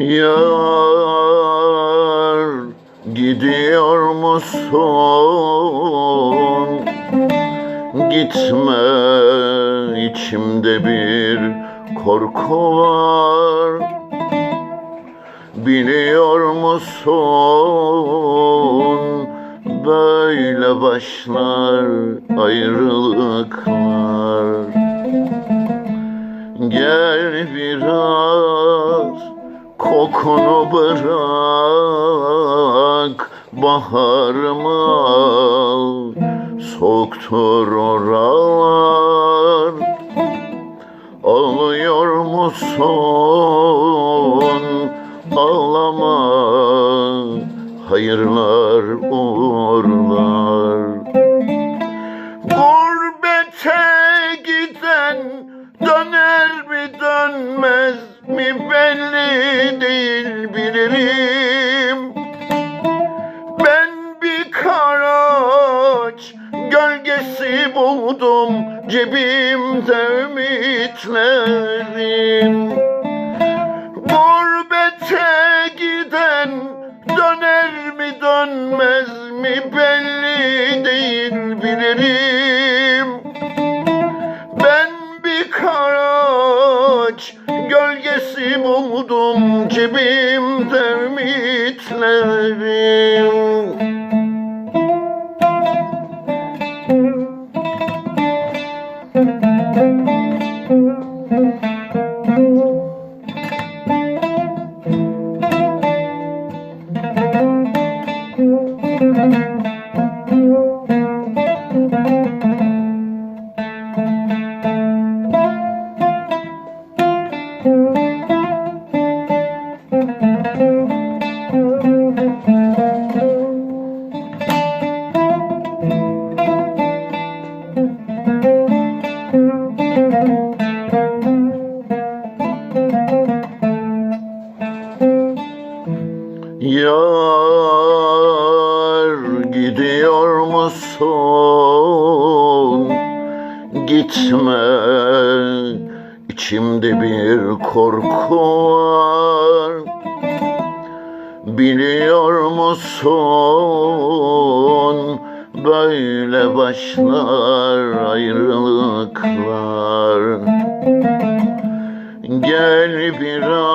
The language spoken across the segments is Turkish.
Yar gidiyor musun? Gitme içimde bir korku var Biliyor musun? Böyle başlar ayrılıklar Gel biraz kokunu bırak Baharımı al Soğuktur oralar Ağlıyor musun? Ağlama Hayırlar uğurlar Gurbete giden döner mi dönmez mi belli değil gölgesi buldum cebimde ümitlerim Gurbete giden döner mi dönmez mi belli değil bilirim. Ben bir karaç gölgesi buldum cebimde ümitlerim Yar musun? Gitme içimde bir korku var Biliyor musun? Böyle başlar ayrılıklar Gel biraz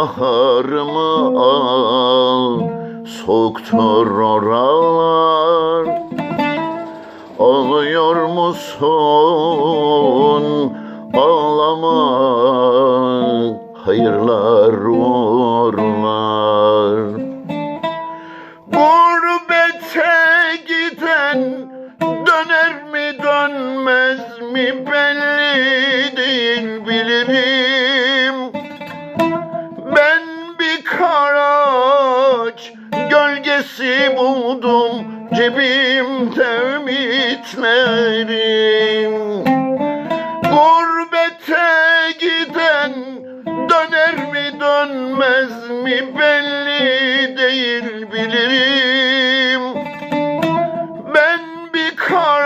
Baharımı al Soğuktur oralar Ağlıyor musun? Ağlama Hayırlar uğurlar Doldurdum cebimde ümitlerim Gurbete giden döner mi dönmez mi belli değil bilirim. Ben bir kar